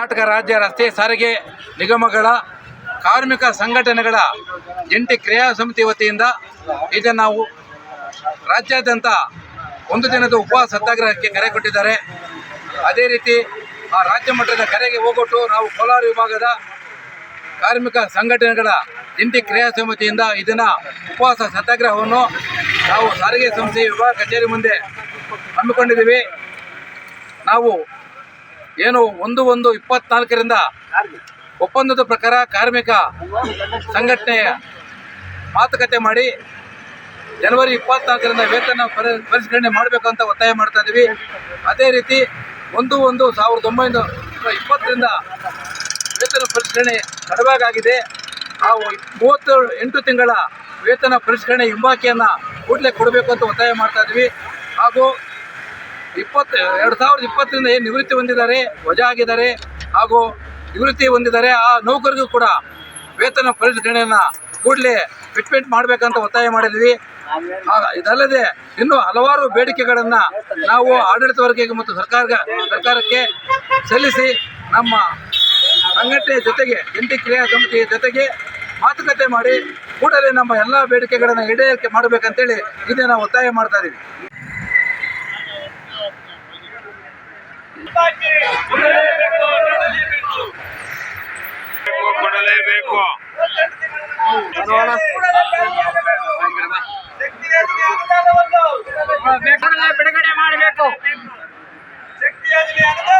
ಕರ್ನಾಟಕ ರಾಜ್ಯ ರಸ್ತೆ ಸಾರಿಗೆ ನಿಗಮಗಳ ಕಾರ್ಮಿಕ ಸಂಘಟನೆಗಳ ಜಂಟಿ ಕ್ರಿಯಾ ಸಮಿತಿ ವತಿಯಿಂದ ಇದನ್ನು ನಾವು ರಾಜ್ಯಾದ್ಯಂತ ಒಂದು ದಿನದ ಉಪವಾಸ ಸತ್ಯಾಗ್ರಹಕ್ಕೆ ಕರೆ ಕೊಟ್ಟಿದ್ದಾರೆ. ಅದೇ ರೀತಿ ಆ ರಾಜ್ಯ ಮಟ್ಟದ ಕರೆಗೆ ಹೋಗೊಟ್ಟು ನಾವು ಕೋಲಾರ ವಿಭಾಗದ ಕಾರ್ಮಿಕ ಸಂಘಟನೆಗಳ ಜಂಟಿ ಕ್ರಿಯಾ ಸಮಿತಿಯಿಂದ ಇದನ್ನು ಉಪವಾಸ ಸತ್ಯಾಗ್ರಹವನ್ನು ನಾವು ಸಾರಿಗೆ ಸಂಸ್ಥೆ ವಿಭಾಗ ಕಚೇರಿ ಮುಂದೆ ಹಮ್ಮಿಕೊಂಡಿದ್ದೀವಿ. ನಾವು ಏನು ಒಂದು ಒಂದು ಇಪ್ಪತ್ನಾಲ್ಕರಿಂದ ಒಪ್ಪಂದದ ಪ್ರಕಾರ ಕಾರ್ಮಿಕ ಸಂಘಟನೆಯ ಮಾತುಕತೆ ಮಾಡಿ ಜನವರಿ ಇಪ್ಪತ್ನಾಲ್ಕರಿಂದ ವೇತನ ಪರಿ, ಪರಿಷ್ಕರಣೆ ಮಾಡಬೇಕು ಅಂತ ಒತ್ತಾಯ ಮಾಡ್ತಾ ಇದ್ದೀವಿ. ಅದೇ ರೀತಿ ಒಂದು ಒಂದು ಸಾವಿರದ ಒಂಬೈನೂರ ಇಪ್ಪತ್ತರಿಂದ ವೇತನ ಪರಿಷ್ಕರಣೆ ತಡವಾಗಿದೆ. ಆ ಮೂವತ್ತು ಎಂಟು ತಿಂಗಳ ವೇತನ ಪರಿಷ್ಕರಣೆ ಹಿಂಬಾಕಿಯನ್ನು ಕೂಡಲೇ ಕೊಡಬೇಕು ಅಂತ ಒತ್ತಾಯ ಮಾಡ್ತಾ ಇದ್ದೀವಿ. ಹಾಗೂ ಇಪ್ಪತ್ತು, ಎರಡು ಸಾವಿರದ ಇಪ್ಪತ್ತರಿಂದ ಏನು ನಿವೃತ್ತಿ ಹೊಂದಿದ್ದಾರೆ, ವಜಾ ಆಗಿದ್ದಾರೆ, ಹಾಗೂ ನಿವೃತ್ತಿ ಹೊಂದಿದ್ದಾರೆ, ಆ ನೌಕರಿಗೂ ಕೂಡ ವೇತನ ಪರಿಷ್ಕರಣೆಯನ್ನು ಕೂಡಲೇ ಫಿಟ್ಮೆಂಟ್ ಮಾಡಬೇಕಂತ ಒತ್ತಾಯ ಮಾಡಿದ್ವಿ ಇದಲ್ಲದೆ ಇನ್ನೂ ಹಲವಾರು ಬೇಡಿಕೆಗಳನ್ನು ನಾವು ಆಡಳಿತ ವರ್ಗಕ್ಕೆ ಮತ್ತು ಸರ್ಕಾರ ಸರ್ಕಾರಕ್ಕೆ ಸಲ್ಲಿಸಿ ನಮ್ಮ ಸಂಘಟನೆಯ ಜೊತೆಗೆ ಜಂಟಿ ಕ್ರಿಯಾ ಸಮಿತಿಯ ಜೊತೆಗೆ ಮಾತುಕತೆ ಮಾಡಿ ಕೂಡಲೇ ನಮ್ಮ ಎಲ್ಲ ಬೇಡಿಕೆಗಳನ್ನು ಈಡೇರಿಕೆ ಮಾಡಬೇಕಂತೇಳಿ ಇದೇ ನಾವು ಒತ್ತಾಯ ಮಾಡ್ತಾ ಇದ್ದೀವಿ ಕೊಡಲೇಬೇಕು ಕೂಡಲೇ ಬಿಡುಗಡೆ ಮಾಡಬೇಕು ಶಕ್ತಿಯಾಗಲಿ ಅನುದಾನ